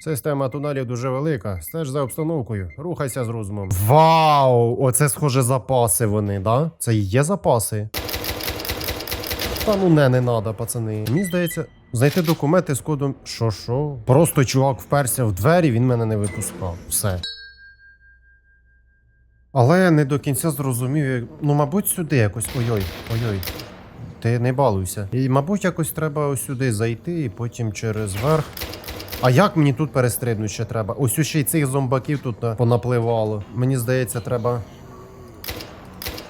Система тунелів дуже велика. Стеж за обстановкою. Рухайся з розумом. Вау! Оце схоже запаси вони, да? Це є запаси. Та ну не, не надо, пацани. Мені здається, знайти документи з кодом. Що що? Просто чувак вперся в двері, він мене не випускав. Все. Але я не до кінця зрозумів, як... ну, мабуть, сюди якось. Ой-ой, ой-ой. Ти не балуйся. І, мабуть, якось треба сюди зайти і потім через верх. А як мені тут перестрибнути ще треба? Ось ще й цих зомбаків тут понапливало. Мені здається, треба.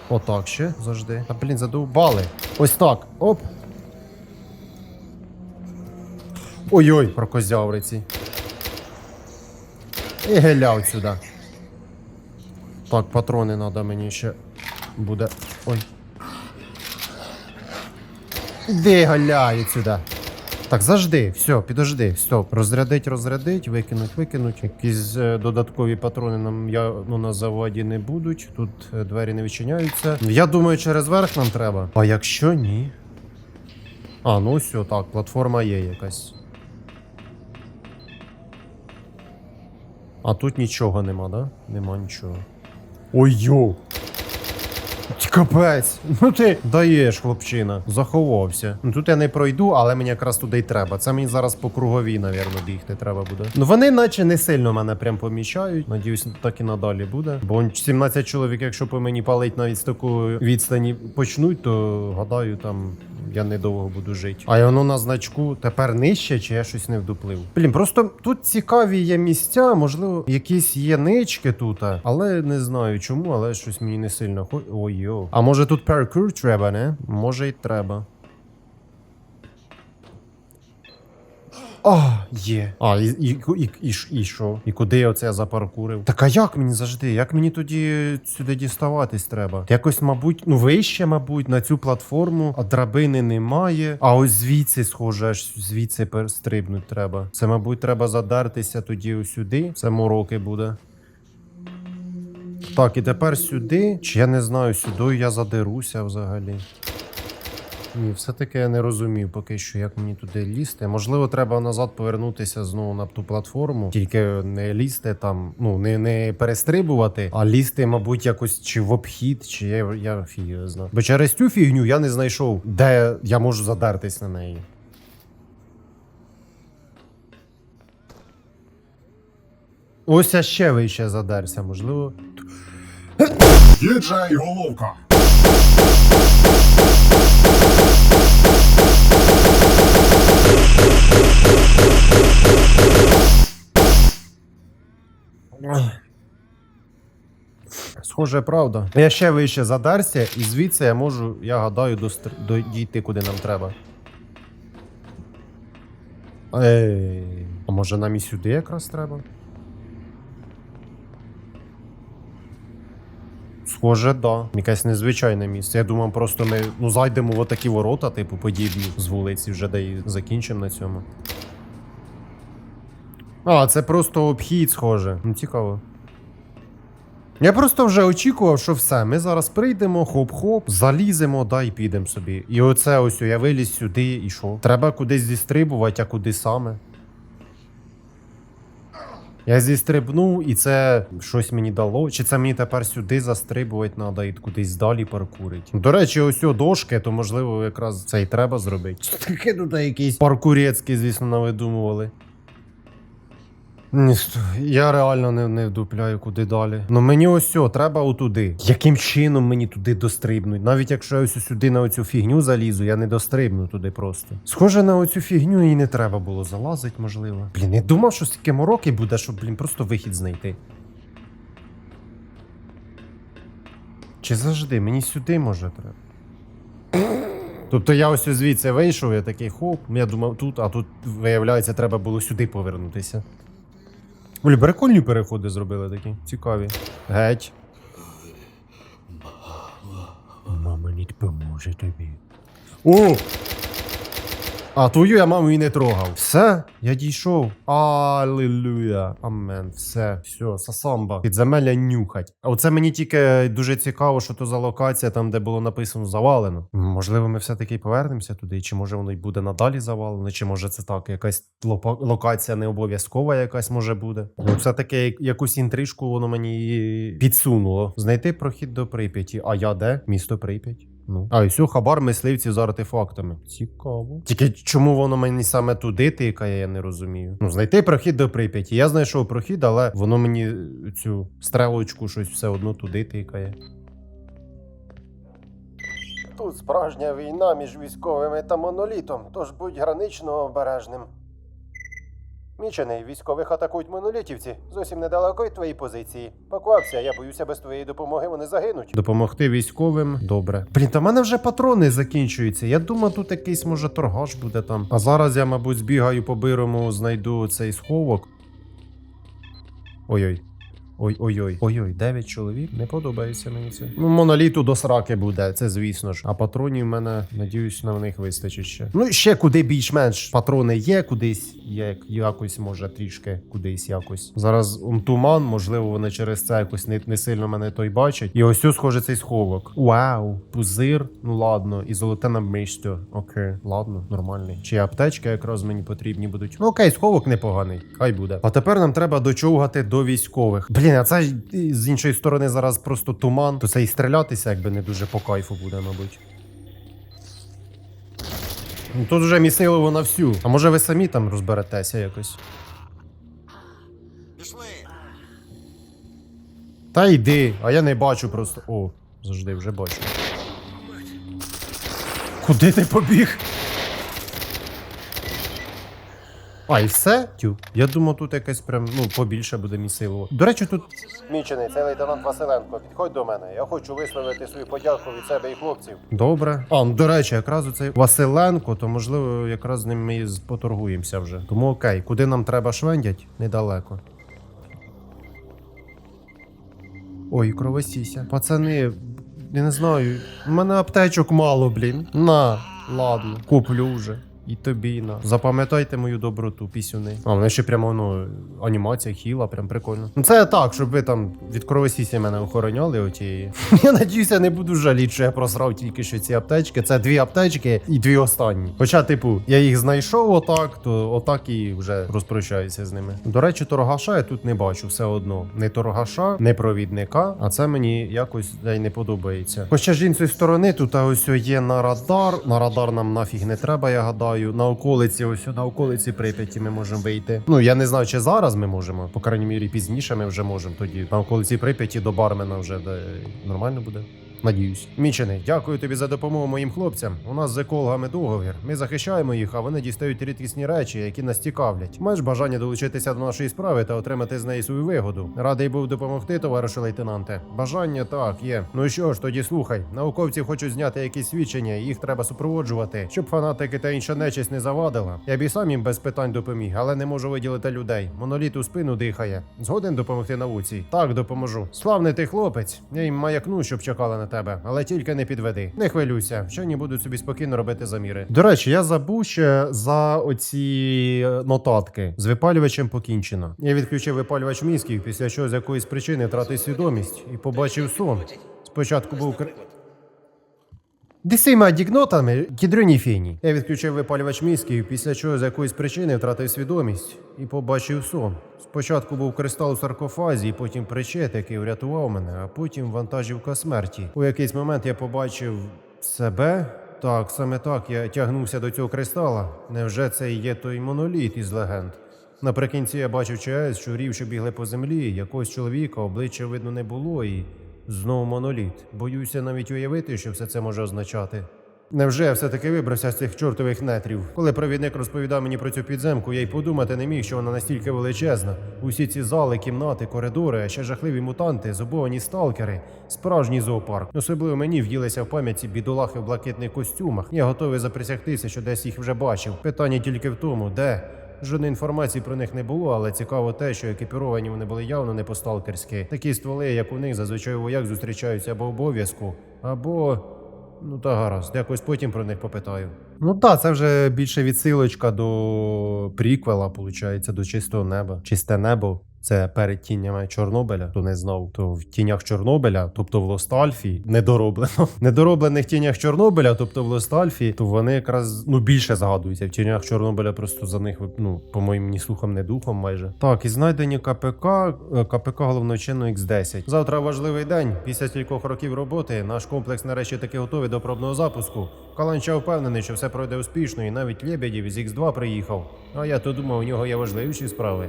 Отак ще завжди. Та блін, задовбали. Ось так. Оп. Ой-ой, прокозявриці. І геляв сюди. Так, патрони треба мені ще буде. Ой. Іди галяють сюди. Так, завжди, все, підожди, стоп. Розрядить, розрядить, викинуть, викинуть. Якісь е, додаткові патрони нам я, ну, на заводі не будуть. Тут е, двері не відчиняються. Я думаю, через верх нам треба. А якщо ні. А, ну все, так, платформа є якась. А тут нічого нема, да? Нема нічого. Ой йо! Капець, ну ти даєш, хлопчина. Заховався. Ну тут я не пройду, але мені якраз туди й треба. Це мені зараз по круговій, навірно, бігти треба буде. Ну вони наче не сильно мене прям помічають. Надіюсь, так і надалі буде. Бо 17 чоловік, якщо по мені палить навіть з такої відстані почнуть, то гадаю, там я недовго буду жити. А воно на значку тепер нижче, чи я щось не вдуплив? Блін, просто тут цікаві є місця, можливо, якісь є нички тут, але не знаю чому, але щось мені не сильно хо. Ой йо. А може тут паркур треба, не? Може й треба. А, є. А, і, і, і, і, і що? І куди я оце запаркурив? Так а як мені завжди? Як мені тоді сюди діставатись треба? Якось, мабуть, ну вище, мабуть, на цю платформу, а драбини немає. А ось звідси, схоже, аж звідси перестрибнуть треба. Це, мабуть, треба задертися тоді сюди. Це мороки буде. Так, і тепер сюди. Чи я не знаю, сюди я задеруся взагалі. Ні, все-таки я не розумів поки що, як мені туди лізти. Можливо, треба назад повернутися знову на ту платформу. Тільки не лізти там, ну не, не перестрибувати, а лізти, мабуть, якось чи в обхід, чи я, я фіг його знаю. Бо через цю фігню я не знайшов, де я можу задертись на неї. Ось я ще вище задерся, можливо. Діджей головка. Схоже, правда. Я ще вище задарся, і звідси я можу, я гадаю, достр... дійти куди нам треба. Ей. А може нам і сюди якраз треба? Схоже, да. Якесь незвичайне місце. Я думав, просто ми ну, зайдемо в отакі ворота, типу, подібні з вулиці, вже де і закінчимо на цьому. А, це просто обхід, схоже. Ну, цікаво. Я просто вже очікував, що все, ми зараз прийдемо, хоп-хоп, заліземо, да і підемо собі. І оце ось я виліз сюди і що? Треба кудись зістрибувати, а куди саме? Я зістрибнув, і це щось мені дало. Чи це мені тепер сюди застрибувати треба і кудись далі паркурить? До речі, ось о дошки, то можливо якраз це і треба зробити. Таке тут якісь паркурецькі, звісно, навидумували. Ні, я реально не, не вдупляю, куди далі. Ну мені ось о, треба отуди. Яким чином мені туди дострибнуть? Навіть якщо я ось сюди на оцю фігню залізу, я не дострибну туди просто. Схоже на оцю фігню і не треба було залазити, можливо. Блін, я думав, що стільки мороки буде, щоб, блін, просто вихід знайти. Чи завжди? Мені сюди може треба. Тобто я ось звідси вийшов, я такий хоп, я думав тут, а тут, виявляється, треба було сюди повернутися. Олі, прикольні переходи зробили такі. Цікаві. Геть. Мама не допоможе тобі. О! А твою я маму і не трогав. Все, я дійшов. Алілуя. Амен. Все, все, сасамба. Підземелля нюхать. А оце мені тільки дуже цікаво, що то за локація, там, де було написано завалено. Можливо, ми все-таки повернемося туди, чи може воно й буде надалі завалено, чи може це так, якась локація не обов'язкова якась може буде. Ну, все-таки якусь інтрижку воно мені підсунуло. Знайти прохід до Прип'яті. А я де? Місто Прип'ять. Ну. А, і все, хабар мисливців з артефактами. Цікаво. Тільки чому воно мені саме туди тикає, я не розумію. Ну, знайти прохід до Прип'яті. Я знайшов прохід, але воно мені цю стрелочку щось все одно туди тикає. Тут справжня війна між військовими та монолітом, тож будь гранично обережним. Мічений, військових атакують монолітівці. Зовсім недалеко від твоєї позиції. Поклався, я боюся, без твоєї допомоги вони загинуть. Допомогти військовим добре. Блін, та в мене вже патрони закінчуються. Я думаю, тут якийсь може торгаш буде там. А зараз я, мабуть, збігаю по бирому, знайду цей сховок. Ой-ой. Ой-ой-ой. Ой-ой, 9 чоловік. Не подобається мені це. Ну, моноліту до сраки буде, це звісно ж. А патронів в мене, надіюсь, на них вистачить ще. Ну, ще куди більш-менш патрони є, кудись, як, якось, може, трішки, кудись якось. Зараз он туман, можливо, вони через це якось не, не сильно мене той бачать. І ось ось, схоже цей сховок. Вау, пузир. Ну ладно, і золоте намисто. Окей, ладно, нормальний. Чи аптечки якраз мені потрібні будуть. Ну окей, сховок непоганий. Хай буде. А тепер нам треба дочовгати до військових. Блін, а це ж з іншої сторони зараз просто туман, то це і стрілятися, якби не дуже по кайфу буде, мабуть. Ну, Тут вже місилово на всю. А може ви самі там розберетеся якось? Пішли. Та йди, а я не бачу просто. О, завжди вже бачу. Куди ти побіг? А, і все? Тю. Я думав, тут якесь прям ну побільше буде місило. До речі, тут. Мічений, це лейтенант Василенко. Підходь до мене. Я хочу висловити свою подяку від себе і хлопців. Добре. А, ну, до речі, якраз оцей Василенко, то можливо, якраз з ним ми і з- поторгуємося вже. Тому окей, куди нам треба швендять? Недалеко. Ой, кровосіся. Пацани, я не знаю. У мене аптечок мало, блін. На, ладно, куплю вже. І тобі на. Запам'ятайте мою доброту, пісюни. А, мене ще прямо ну, анімація хіла, прям прикольно. Ну це так, щоб ви там від кровосісі мене охороняли отієї. Я надіюся, не буду жаліти, що я просрав тільки що ці аптечки. Це дві аптечки і дві останні. Хоча, типу, я їх знайшов отак, то отак і вже розпрощаюся з ними. До речі, торгаша я тут не бачу все одно. Не торгаша, не провідника, а це мені якось та й не подобається. Хоча ж з іншої сторони, тут ось є на радар. На радар нам нафіг не треба, я гадаю. На околиці, ось на околиці Прип'яті ми можемо вийти. Ну я не знаю, чи зараз ми можемо. По крайній мірі пізніше ми вже можемо тоді. На околиці Прип'яті до бармена вже де нормально буде. Надіюсь, мічений, дякую тобі за допомогу моїм хлопцям. У нас з екологами договір. Ми захищаємо їх, а вони дістають рідкісні речі, які нас цікавлять. Маєш бажання долучитися до нашої справи та отримати з неї свою вигоду. Радий був допомогти, товаришу лейтенанте. Бажання так є. Ну що ж, тоді слухай. Науковці хочуть зняти якісь свідчення, і їх треба супроводжувати, щоб фанатики та інша нечисть не завадила. Я б і сам їм без питань допоміг, але не можу виділити людей. Моноліт у спину дихає. Згоден допомогти науці. Так, допоможу. Славний ти хлопець. Я їм маякну, щоб чекали на тебе, але тільки не підведи. Не хвилюйся, вчені будуть собі спокійно робити заміри. До речі, я забув ще за оці е, нотатки з випалювачем покінчено. Я відключив випалювач мізків, після чого з якоїсь причини втратив свідомість і побачив сон. Спочатку був кр... Десима дігнотами кідрюні фіні. Я відключив випалювач мізків, після чого з якоїсь причини втратив свідомість і побачив сон. Спочатку був кристал у саркофазі, потім причет, який врятував мене, а потім вантажівка смерті. У якийсь момент я побачив себе. Так, саме так я тягнувся до цього кристала. Невже це є той моноліт із легенд? Наприкінці я бачив ЧАЕС, щурів, що бігли по землі, якогось чоловіка, обличчя видно не було, і знову моноліт. Боюся навіть уявити, що все це може означати. Невже я все-таки вибрався з цих чортових нетрів? Коли провідник розповідав мені про цю підземку, я й подумати не міг, що вона настільки величезна. Усі ці зали, кімнати, коридори, а ще жахливі мутанти, зубовані сталкери, справжній зоопарк. Особливо мені в'їлися в пам'яті бідолахи в блакитних костюмах. Я готовий заприсягтися, що десь їх вже бачив. Питання тільки в тому, де. Жодної інформації про них не було, але цікаво те, що екіпіровані вони були явно не по-сталкерськи. Такі стволи, як у них, зазвичай вояк зустрічаються або обов'язку, або Ну та гаразд, якось потім про них попитаю. Ну так, це вже більше відсилочка до приквела, виходить, до чистого неба. Чисте небо. Це перед тінями Чорнобиля, хто не знав, то в тінях Чорнобиля, тобто в Лостальфі, недороблено. Недороблених тінях Чорнобиля, тобто в Лостальфі, то вони якраз ну більше згадуються. В тінях Чорнобиля просто за них ну, по моїм ні слухам, ні духом майже. Так, і знайдені КПК, е, КПК головночинно X10. Завтра важливий день. Після стількох років роботи наш комплекс нарешті таки готовий до пробного запуску. Каланча впевнений, що все пройде успішно, і навіть Лебедів з X2 приїхав. А я то думав, у нього є важливіші справи.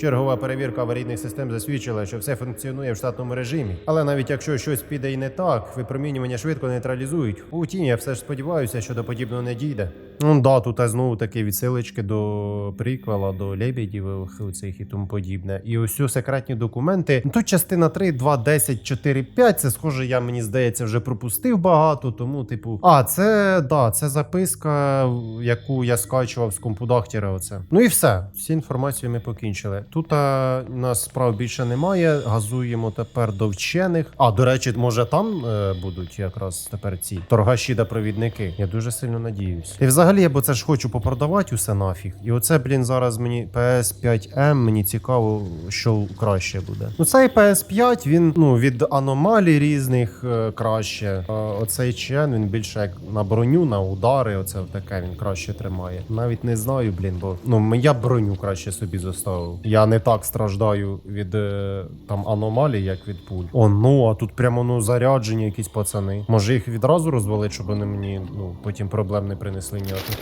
Чергова перевірка аварійних систем засвідчила, що все функціонує в штатному режимі. Але навіть якщо щось піде і не так, випромінювання швидко нейтралізують. Утім, я все ж сподіваюся, що до подібного не дійде. Ну да, тут знову такі відсилочки до приквела, до лебедів цих і тому подібне. І ось секретні документи. Ну, Тут частина 3, 2, 10, 4, 5. Це схоже, я мені здається, вже пропустив багато. Тому, типу, а це да, це записка, яку я скачував з компудахтера. Оце. Ну і все. Всі інформацію ми покінчили. Тут а, нас справ більше немає. Газуємо тепер до вчених. А до речі, може там е, будуть якраз тепер ці торгаші та провідники. Я дуже сильно надіюсь. І взагалі, я бо це ж хочу попродавати усе нафіг. І оце, блін, зараз мені PS5M, мені цікаво, що краще буде. Ну цей PS5, він ну від аномалій різних е, краще. А оцей чен він більше як на броню, на удари. Оце таке він краще тримає. Навіть не знаю, блін, бо ну я броню краще собі заставив. Я не так страждаю від е, там аномалій, як від пуль. О, ну а тут прямо ну заряджені якісь пацани. Може їх відразу розвалить, щоб вони мені ну потім проблем не принесли ніяких.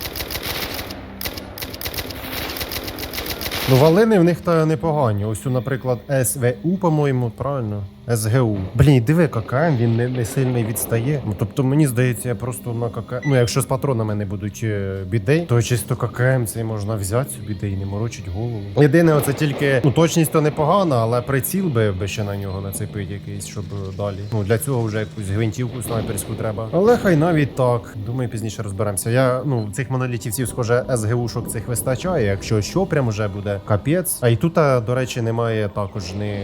Ну, валини в них та непогані. Ось, наприклад, СВУ, по-моєму, правильно? СГУ. Блін, диви, ККМ, він не, не сильно відстає. Ну, тобто, мені здається, я просто на ККМ. Ну, якщо з патронами не будуть е, бідей, то чисто ККМ цей можна взяти собі і не морочить голову. Єдине, оце тільки ну точність то непогана, але приціл би, би ще на нього нацепити якийсь, щоб е, далі. Ну для цього вже якусь гвинтівку снайперську треба. Але хай навіть так. Думаю, пізніше розберемося. Я ну цих монолітівців, схоже, СГУшок цих вистачає. Якщо що, прям вже буде капець. А і тут, до речі, немає також ні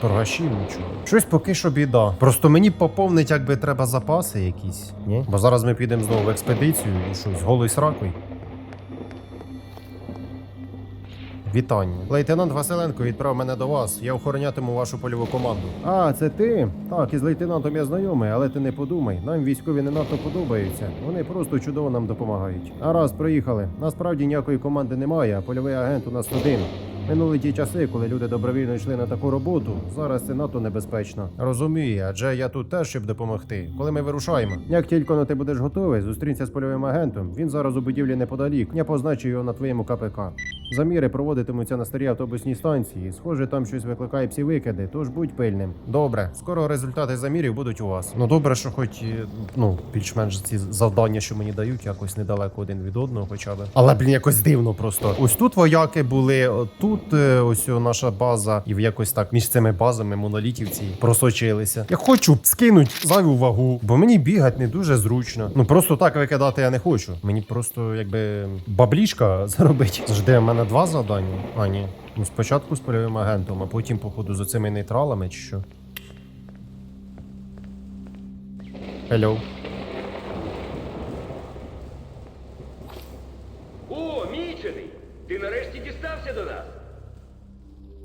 торгашів, нічого. Щось поки що біда. Просто мені поповнить, якби треба запаси якісь. Ні? Бо зараз ми підемо знову в експедицію і що, з голою сракою. Вітання. Лейтенант Василенко відправ мене до вас. Я охоронятиму вашу польову команду. А, це ти? Так, із лейтенантом я знайомий, але ти не подумай. Нам військові не надто подобаються. Вони просто чудово нам допомагають. А раз, проїхали. Насправді ніякої команди немає, а польовий агент у нас один. Минули ті часи, коли люди добровільно йшли на таку роботу. Зараз це надто небезпечно. Розумію, адже я тут теж, щоб допомогти. Коли ми вирушаємо. Як тільки но ти будеш готовий, зустрінься з польовим агентом. Він зараз у будівлі неподалік. Я позначу його на твоєму КПК. Заміри проводитимуться на старій автобусній станції. Схоже, там щось викликає всі викиди, тож будь пильним. Добре, скоро результати замірів будуть у вас. Ну добре, що хоч е, ну більш-менш ці завдання, що мені дають, якось недалеко один від одного, хоча б. Але блін, якось дивно просто. Ось тут вояки були, от тут е, ось наша база, і в якось так між цими базами монолітівці просочилися. Я хочу скинуть зайву вагу, бо мені бігати не дуже зручно. Ну просто так викидати я не хочу. Мені просто якби баблішка заробити. Завжди в мене два завдання. А ні. Ну спочатку з польовим агентом, а потім, походу, з цими нейтралами чи що. Hello. О, мічений! Ти нарешті дістався до нас?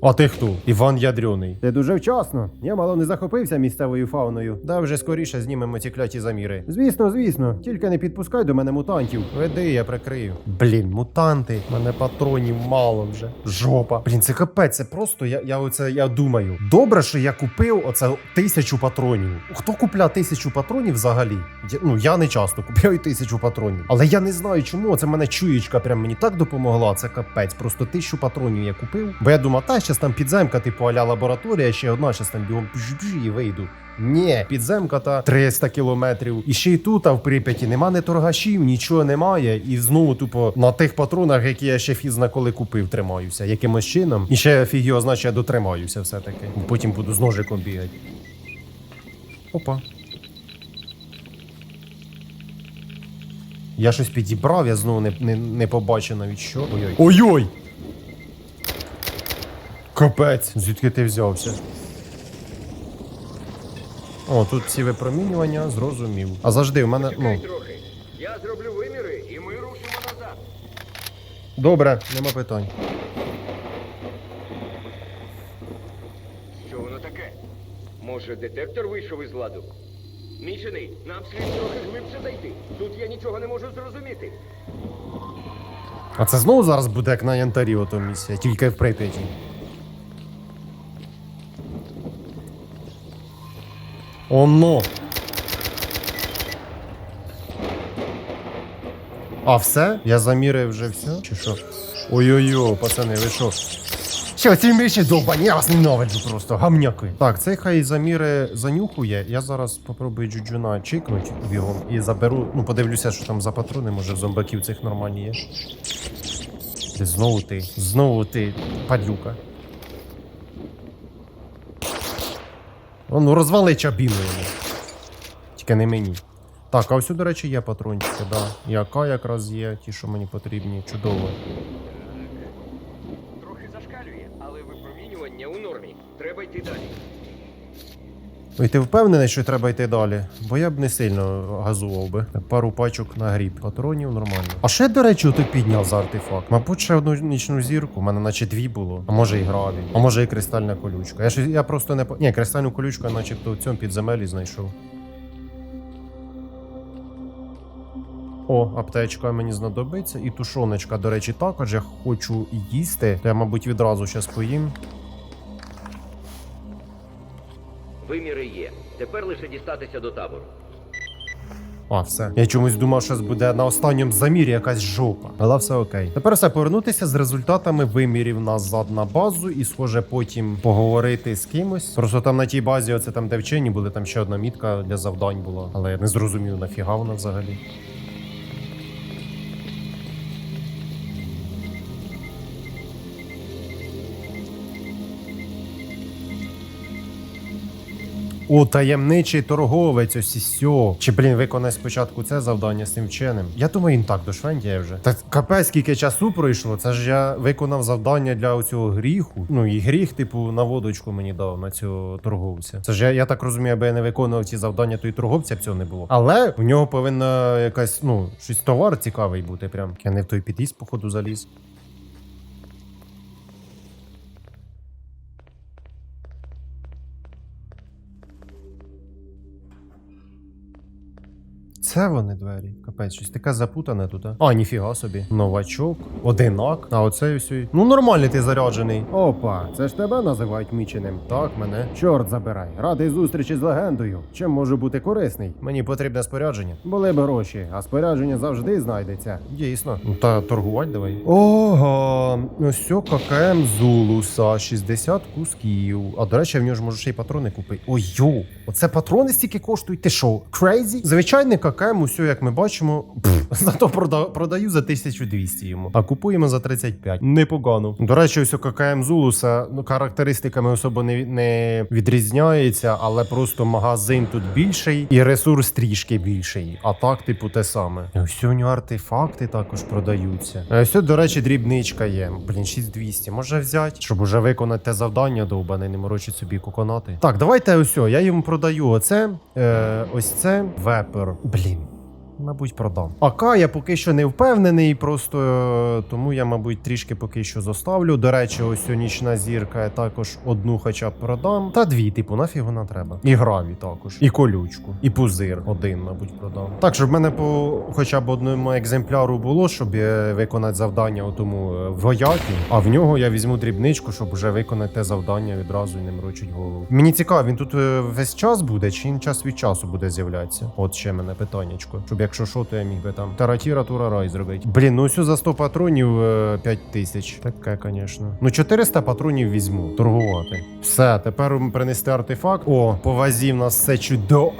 А ти хто? Іван Ядрюний. Ти дуже вчасно. Я мало не захопився місцевою фауною. Да вже скоріше знімемо ці кляті заміри. Звісно, звісно. Тільки не підпускай до мене мутантів. Веди, я прикрию. Блін, мутанти. Мене патронів мало вже. Жопа. Блін, це капець. Це просто я, я оце я думаю. Добре, що я купив оце тисячу патронів. Хто купляє тисячу патронів взагалі? Я, ну я не часто купляю тисячу патронів. Але я не знаю, чому це мене чуєчка прям мені так допомогла. Це капець. Просто тисячу патронів я купив. Бо я думав, та щас там підземка, типу аля лабораторія, ще одна, щас там бігом пж-пж і вийду. Ні, підземка та 300 кілометрів. І ще й тут, а в Прип'яті, нема не торгашів, нічого немає. І знову тупо на тих патронах, які я ще фізна коли купив, тримаюся. Якимось чином. І ще фіг значить, я дотримаюся все-таки. Потім буду з ножиком бігати. Опа. Я щось підібрав, я знову не, не, не побачив навіть що. Ой-ой. Ой-ой! Капець, звідки ти взявся? О, тут ці випромінювання, зрозумів. А завжди в мене. Ну, трохи. Я зроблю виміри, і ми рушимо назад. добре, нема питань. Що воно таке? Може, детектор вийшов із ладу? Мічений, нам слід трохи глибше зайти. Тут я нічого не можу зрозуміти. А це знову зараз буде як на янтарі ото місія, тільки в Прип'яті. Оно. А все? Я заміряю вже все? Чи що? Ой-ой-ой, пацани, ви що? Що, ці миші довбані, я вас ненавиджу просто, гамняки. Так, цей хай заміри занюхує. Я зараз попробую джуджуна чикнуть бігом і заберу. Ну, подивлюся, що там за патрони, може в зомбаків цих нормальні є. Ти Знову ти, знову ти, падлюка. О, ну розвали чабіну йому. Тільки не мені. Так, а ось, до речі, є патрончики, да. Яка якраз є, ті, що мені потрібні. Чудово. Трохи зашкалює, але випромінювання у нормі. Треба йти далі. Ой, ти впевнений, що треба йти далі? Бо я б не сильно газував би. Пару пачок на гріб. Патронів нормально. А ще, до речі, ти підняв за артефакт. Мабуть, ще одну нічну зірку. У мене наче дві було. А може і гравій. А може і кристальна колючка. Я, ж, я просто не Ні, кристальну колючку я начебто в цьому підземелі знайшов. О, аптечка мені знадобиться. І тушоночка, до речі, також я хочу їсти. Я, мабуть, відразу зараз поїм. Виміри є. Тепер лише дістатися до табору. А, все. Я чомусь думав, що буде на останньому замірі якась жопа. Але все окей. Тепер все повернутися з результатами вимірів назад на базу і, схоже, потім поговорити з кимось. Просто там на тій базі, оце там, де вчені були, там ще одна мітка для завдань була. Але я не зрозумів, нафіга вона взагалі. О, таємничий торговець, ось і сьо. Чи, блін, виконай спочатку це завдання з цим вченим. Я думаю, він так дошвендіє вже. Та капець, скільки часу пройшло. Це ж я виконав завдання для оцього гріху. Ну і гріх, типу, на водочку мені дав на цього торговця. Це ж я, я так розумію, аби я не виконував ці завдання, то і торговця б цього не було. Але у нього повинна якась, ну, щось товар цікавий бути. Прям я не в той під'їзд, походу, заліз. Це вони двері. Капець, щось таке запутане тут. А, а ніфіга собі. Новачок, одинак. А оцей ось. Ну нормальний ти заряджений. Опа, це ж тебе називають міченим. Так, мене. Чорт забирай. Радий зустрічі з легендою. Чим можу бути корисний? Мені потрібне спорядження. Були б гроші, а спорядження завжди знайдеться. Дійсно. Ну та торгувати давай. Ого, ось цьо ККМ Зулуса, 60 кусків. А до речі, в нього ж можу ще й патрони купити. Ой, йо, оце патрони стільки коштують. Ти що, крейзі? Звичайний ККМ, усе, як ми бачимо, пф, зато прода- продаю за 1200 йому, а купуємо за 35. Непогано. До речі, ось ККМ Зулуса ну, характеристиками особо не, не відрізняється, але просто магазин тут більший і ресурс трішки більший. А так, типу, те саме. Ось у нього артефакти також продаються. Ось, до речі, дрібничка є. Блін, 6200. Може взяти, щоб уже виконати те завдання довбане, не морочить собі коконати. Так, давайте ось, я йому продаю оце. Е, ось це вепер. Блін. Мабуть, продам. АК я поки що не впевнений, просто е, тому я, мабуть, трішки поки що зоставлю. До речі, ось нічна зірка я також одну хоча б продам. Та дві, типу, нафіг вона треба. І граві також. І колючку. І пузир один, мабуть, продам. Так, щоб в мене по хоча б одному екземпляру було, щоб е, виконати завдання у тому е, воякі, а в нього я візьму дрібничку, щоб вже виконати те завдання відразу і не мрочить голову. Мені цікаво, він тут весь час буде, чи він час від часу буде з'являтися? От ще мене питаннячко. Щоб якщо що, то я міг би там таратіра турарай зробити. Блін, ну все за 100 патронів е, 5 тисяч. Таке, звісно. Ну 400 патронів візьму. Торгувати. Все, тепер принести артефакт. О, по вазі в нас все чудово.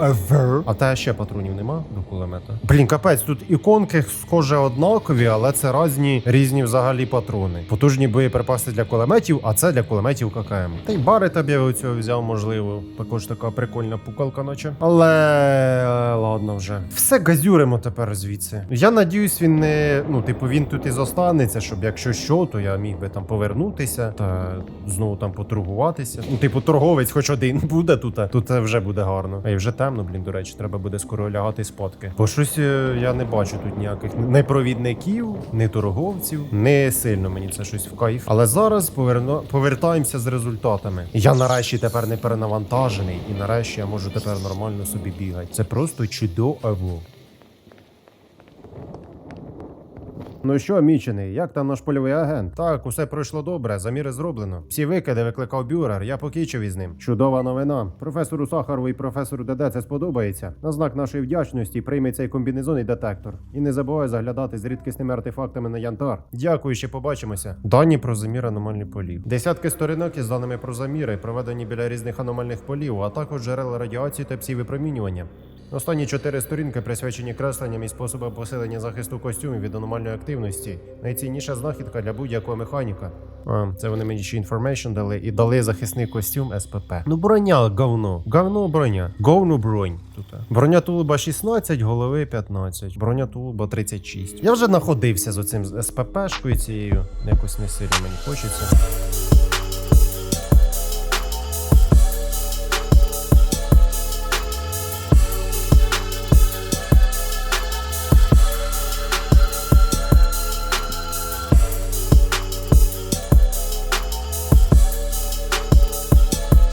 А та ще патронів нема до кулемета. Блін, капець, тут іконки схоже однакові, але це різні різні взагалі патрони. Потужні боєприпаси для кулеметів, а це для кулеметів ККМ. Та й бари тобі оцього взяв, можливо. Також така прикольна пукалка, наче. Але е, ладно вже. Все газюра Свалюримо тепер звідси. Я надіюсь, він не. Ну, типу, він тут і зостанеться, щоб якщо що, то я міг би там повернутися та знову там поторгуватися. Ну, типу, торговець хоч один буде тут, тут це вже буде гарно. А й вже темно, блін, до речі, треба буде скоро лягати спадки. Бо щось е, я не бачу тут ніяких не провідників, не торговців. Не сильно мені це щось в кайф. Але зараз поверно... повертаємося з результатами. Я нарешті тепер не перенавантажений, і нарешті я можу тепер нормально собі бігати. Це просто чудово. Ну що, мічений, як там наш польовий агент? Так, усе пройшло добре, заміри зроблено. Всі викиди викликав бюрер, я покінчив із ним. Чудова новина. Професору Сахарову і професору ДД це сподобається. На знак нашої вдячності прийме цей комбінезон і детектор. І не забувай заглядати з рідкісними артефактами на янтар. Дякую, ще побачимося. Дані про замір аномальних полів. Десятки сторінок із даними про заміри, проведені біля різних аномальних полів, а також джерел радіації та псі випромінювання. Останні чотири сторінки присвячені кресленням і способам посилення захисту костюмів від аномальної активності. Найцінніша знахідка для будь-якого механіка. А, це вони мені ще інформейшн дали і дали захисний костюм СПП. Ну, броня, говно. Говно броня. Говно бронь. Тут. Броня тулуба 16, голови 15. Броня тулуба 36. Я вже находився з оцим СППшкою цією. Якось не сильно мені хочеться.